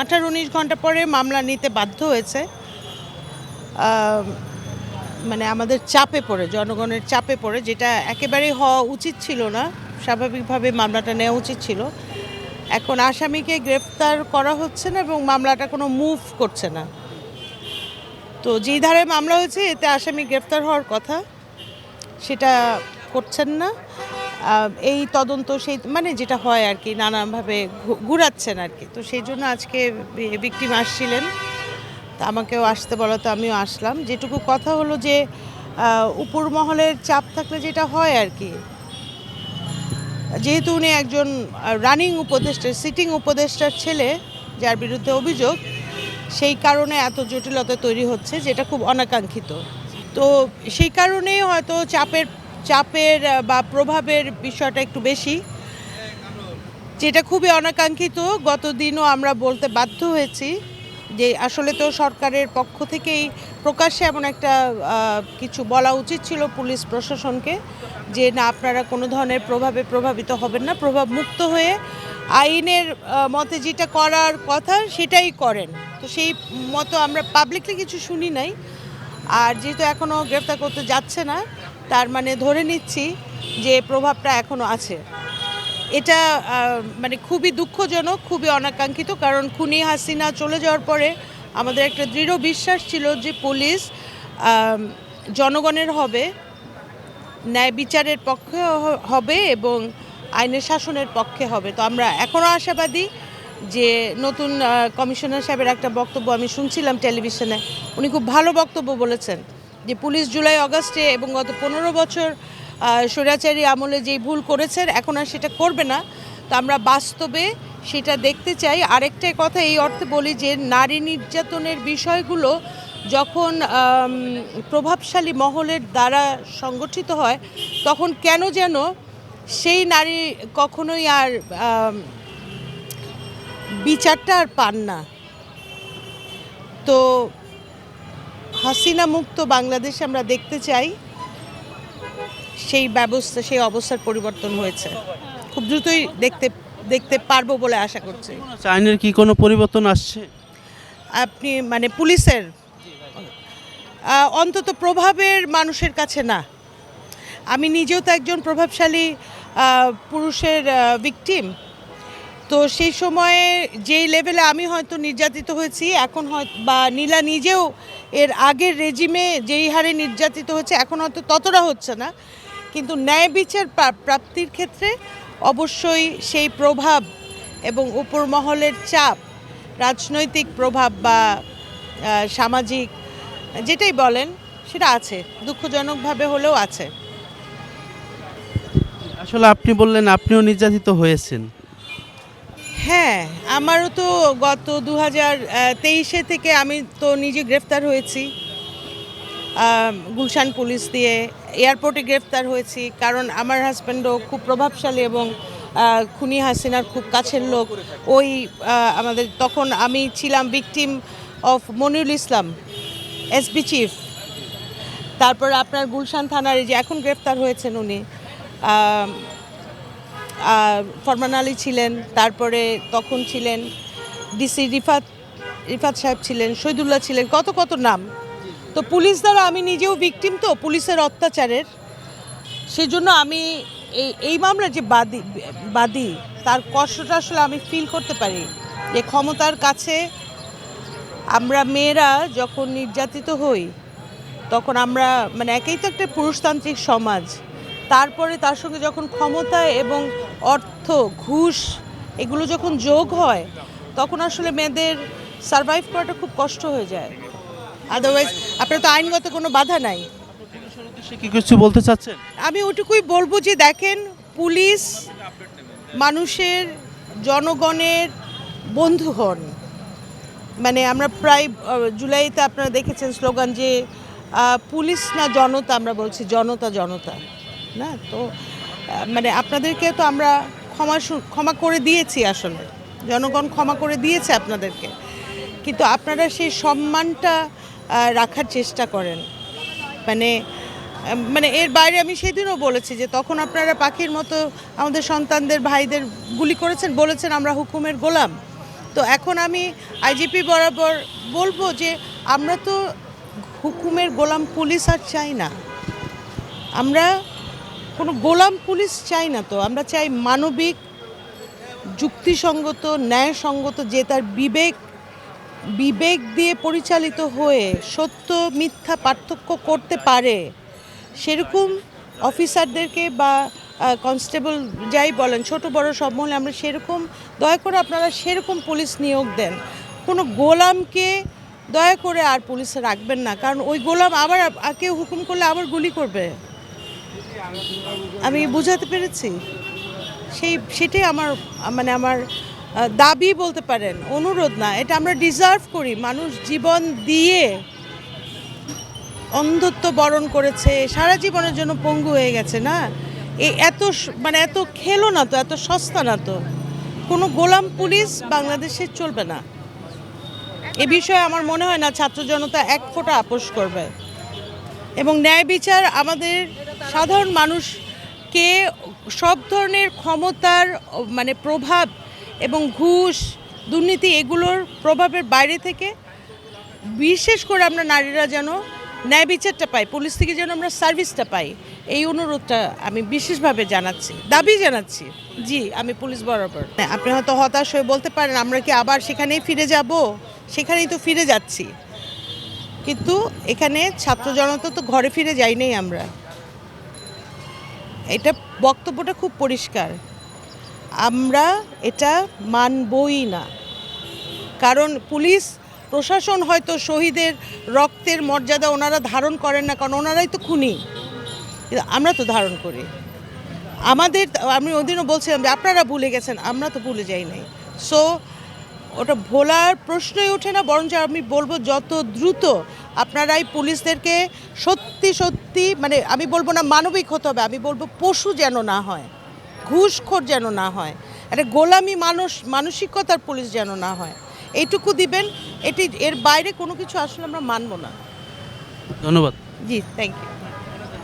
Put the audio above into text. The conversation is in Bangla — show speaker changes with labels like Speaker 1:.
Speaker 1: আঠারো উনিশ ঘণ্টা পরে মামলা নিতে বাধ্য হয়েছে। মানে আমাদের চাপে পড়ে, জনগণের চাপে পড়ে, যেটা একেবারেই হওয়া উচিত ছিল না। স্বাভাবিকভাবে মামলাটা নেওয়া উচিত ছিল। এখন আসামিকে গ্রেফতার করা হচ্ছে না এবং মামলাটা কোনো মুভ করছে না। তো যেই ধারে মামলা হয়েছে, এতে আসামি গ্রেফতার হওয়ার কথা, সেটা করছেন না। এই তদন্ত সেই মানে যেটা হয় আর কি, নানানভাবে ঘুরাচ্ছেন আর কি। তো সেই জন্য আজকে বিক্টিম আসছিলেন। তা আমাকেও আসতে বলা তো, আমিও আসলাম। যেটুকু কথা হলো যে উপর মহলের চাপ থাকলে যেটা হয় আর কি, যেহেতু উনি একজন রানিং উপদেষ্টা সিটিং উপদেষ্টার ছেলে, যার বিরুদ্ধে অভিযোগ, সেই কারণে এত জটিলতা তৈরি হচ্ছে, যেটা খুব অনাকাঙ্ক্ষিত। তো সেই কারণেই হয়তো চাপের চাপের বা প্রভাবের বিষয়টা একটু বেশি। যেটা খুবই অনাকাঙ্ক্ষিত গত দিনও আমরা বলতে বাধ্য হয়েছি যে আসলে তো সরকারের পক্ষ থেকেই প্রকাশ্যে এমন একটা কিছু বলা উচিত ছিল পুলিশ প্রশাসনকে যে না, আপনারা কোনো ধরনের প্রভাবে প্রভাবিত হবেন না প্রভাব মুক্ত হয়ে আইনের মতে যেটা করার কথা সেটাই করেন। তো সেই মতো আমরা পাবলিকলি কিছু শুনি নাই। আর যেহেতু এখনও গ্রেফতার করতে যাচ্ছে না তার মানে ধরে নিচ্ছি যে প্রভাবটা এখনও আছে। এটা মানে খুবই দুঃখজনক, খুবই অনাকাঙ্ক্ষিত, কারণ খুনি হাসিনা চলে যাওয়ার পরে আমাদের একটা দৃঢ় বিশ্বাস ছিল যে পুলিশ জনগণের হবে, ন্যায় বিচারের পক্ষে হবে এবং আইনের শাসনের পক্ষে হবে। তো আমরা এখনও আশাবাদী যে নতুন কমিশনার সাহেবের একটা বক্তব্য আমি শুনছিলাম টেলিভিশনে। উনি খুব ভালো বক্তব্য বলেছেন। যে পুলিশ জুলাই অগাস্টে এবং গত পনেরো বছর স্বৈরাচারী আমলে যেই ভুল করেছেন, এখন আর সেটা করবে না। তো আমরা বাস্তবে সেটা দেখতে চাই। আরেকটা কথা, এই অর্থে বলি যে নারী নির্যাতনের বিষয়গুলো যখন প্রভাবশালী মহলের দ্বারা সংগঠিত হয়, তখন কেন যেন সেই নারী কখনোই আর বিচারটা আর পান না। তো হাসিনা মুক্ত বাংলাদেশ আমরা দেখতে চাই। সেই ব্যবস্থা সেই অবস্থার পরিবর্তন হয়েছে। খুব দ্রুতই দেখতে দেখতে পারব বলে আশা করছি।
Speaker 2: আইনের কি কোনো পরিবর্তন আসছে?
Speaker 1: আপনি মানে পুলিশের? অন্তত প্রভাবের মানুষের কাছে না। আমি নিজেও তো একজন প্রভাবশালী পুরুষের ভিকটিম তো সেই সময়ে যেই লেভেলে আমি হয়তো নির্যাতিত হয়েছি, এখন হয় বা নীলা নিজেও এর আগের রেজিমে যেই হারে নির্যাতিত হচ্ছে, এখন হয়তো ততটা হচ্ছে না। কিন্তু ন্যায় বিচার প্রাপ্তির ক্ষেত্রে অবশ্যই সেই প্রভাব এবং উপর মহলের চাপ, রাজনৈতিক প্রভাব বা সামাজিক, যেটাই বলেন, সেটা আছে, দুঃখজনকভাবে হলেও আছে।
Speaker 2: আসলে আপনি বললেন, আপনিও নির্যাতিত হয়েছেন।
Speaker 1: হ্যাঁ আমারও তো গত দু হাজার তেইশে থেকে আমি তো নিজে গ্রেফতার হয়েছি। গুলশান পুলিশ দিয়ে এয়ারপোর্টে গ্রেফতার হয়েছি, কারণ আমার হাজব্যান্ডও খুব প্রভাবশালী এবং খুনি হাসিনার খুব কাছের লোক। ওই আমাদের তখন আমি ছিলাম victim of Monirul Islam SB chief তারপর আপনার গুলশান থানার এই যে এখন গ্রেফতার হয়েছেন উনি ফরমান আলী ছিলেন, তারপরে তখন ছিলেন ডিসি রিফাত রিফাত সাহেব ছিলেন, শহীদুল্লাহ ছিলেন, কত কত নাম। তো পুলিশ দ্বারা আমি নিজেও ভিকটিম তো, পুলিশের অত্যাচারের। সেজন্য আমি এই এই মামলার যে বাদী বাদী, তার কষ্টটা আসলে আমি ফিল করতে পারি। যে ক্ষমতার কাছে আমরা মেয়েরা যখন নির্যাতিত হই, তখন আমরা মানে একেই তো একটা পুরুষতান্ত্রিক সমাজ। তারপরে তার সঙ্গে যখন ক্ষমতা এবং অর্থ ঘুষ এগুলো যখন যোগ হয় তখন আসলে মেয়েদের সারভাইভ করাটা খুব কষ্ট হয়ে যায়। আদারওয়াইজ আপনার তো আইনগত কোনো বাধা নাই।
Speaker 2: কি কিছু বলতে চাচ্ছেন?
Speaker 1: আমি ওটুকুই বলব যে দেখেন পুলিশ মানুষের জনগণের বন্ধু হন। মানে আমরা প্রায় জুলাইতে আপনারা দেখেছেন স্লোগান যে পুলিশ না জনতা আমরা বলছি জনতা জনতা। না, তো মানে আপনাদেরকে তো আমরা ক্ষমা ক্ষমা করে দিয়েছি আসলে। জনগণ ক্ষমা করে দিয়েছে আপনাদেরকে। কিন্তু আপনারা সেই সম্মানটা রাখার চেষ্টা করেন। মানে মানে এর বাইরে আমি সেদিনও বলেছি যে তখন আপনারা পাখির মতো আমাদের সন্তানদের, ভাইদের গুলি করেছেন, বলেছেন আমরা হুকুমের গোলাম। তো এখন আমি আইজিপি বরাবর বলব যে আমরা তো হুকুমের গোলাম পুলিশ আর চাই না। আমরা কোনো গোলাম পুলিশ চাই না তো। আমরা চাই মানবিক, যুক্তিসঙ্গত, ন্যায়সঙ্গত যে তার বিবেক বিবেক দিয়ে পরিচালিত হয়ে সত্য, মিথ্যা পার্থক্য করতে পারে, সেরকম অফিসারদেরকে বা কনস্টেবল যাই বলেন, ছোট বড় সব মহলে আমরা সেরকম, দয়া করে আপনারা সেরকম পুলিশ নিয়োগ দেন। কোনো গোলামকে দয়া করে আর পুলিশে রাখবেন না, কারণ ওই গোলাম আবার কেউ হুকুম করলে আবার গুলি করবে। আমি বুঝাতে পেরেছি। সেই, সেটাই আমার মানে আমার দাবি বলতে পারেন, অনুরোধ না। এটা আমরা ডিজার্ভ করি। মানুষ জীবন দিয়ে অন্ধত্ব বরণ করেছে। সারা জীবনের জন্য পঙ্গু হয়ে গেছে, না? এই এত মানে এত খেলো না তো, এত সস্তা না তো। কোনো গোলাম পুলিশ বাংলাদেশে চলবে না। এ বিষয়ে আমার মনে হয় না ছাত্র জনতা এক ফোঁটা আপোষ করবে। এবং ন্যায় বিচার আমাদের সাধারণ মানুষকে সব ধরনের ক্ষমতার মানে প্রভাব এবং ঘুষ, দুর্নীতি এগুলোর প্রভাবের বাইরে থেকে বিশেষ করে আমরা নারীরা যেন ন্যায় বিচারটা পাই, পুলিশ থেকে যেন আমরা সার্ভিসটা পাই, এই অনুরোধটা আমি বিশেষভাবে জানাচ্ছি, দাবি জানাচ্ছি। জি, আমি পুলিশ বরাবর। আপনি হয়তো হতাশ হয়ে বলতে পারেন, আমরা কি আবার সেখানেই ফিরে যাব? সেখানেই তো ফিরে যাচ্ছি। কিন্তু এখানে ছাত্র জনতা তো ঘরে ফিরে যাই নাই আমরা। এটা বক্তব্যটা খুব পরিষ্কার। আমরা এটা মানবই না। কারণ পুলিশ, প্রশাসন হয়তো শহীদের রক্তের মর্যাদা ওনারা ধারণ করেন না, কারণ ওনারাই তো খুনি। আমরা তো ধারণ করি। আমাদের আমি ওদিনও বলছিলাম যে আপনারা ভুলে গেছেন, আমরা তো ভুলে যাই নাই। সো ওটা ভোলার প্রশ্নই ওঠে না, বরঞ্চ আমি বলব যত দ্রুত আপনারাই পুলিশদেরকে সত্যি সত্যি মানে আমি বলব না মানবিক হতে হবে আমি বলব পশু যেন না হয় ঘুষখোর যেন না হয় একটা গোলামি মানুষ মানসিকতার পুলিশ যেন না হয় এইটুকু দিবেন এটি এর বাইরে কোনো কিছু আসলে আমরা মানব না।
Speaker 2: ধন্যবাদ।
Speaker 1: জি থ্যাংক ইউ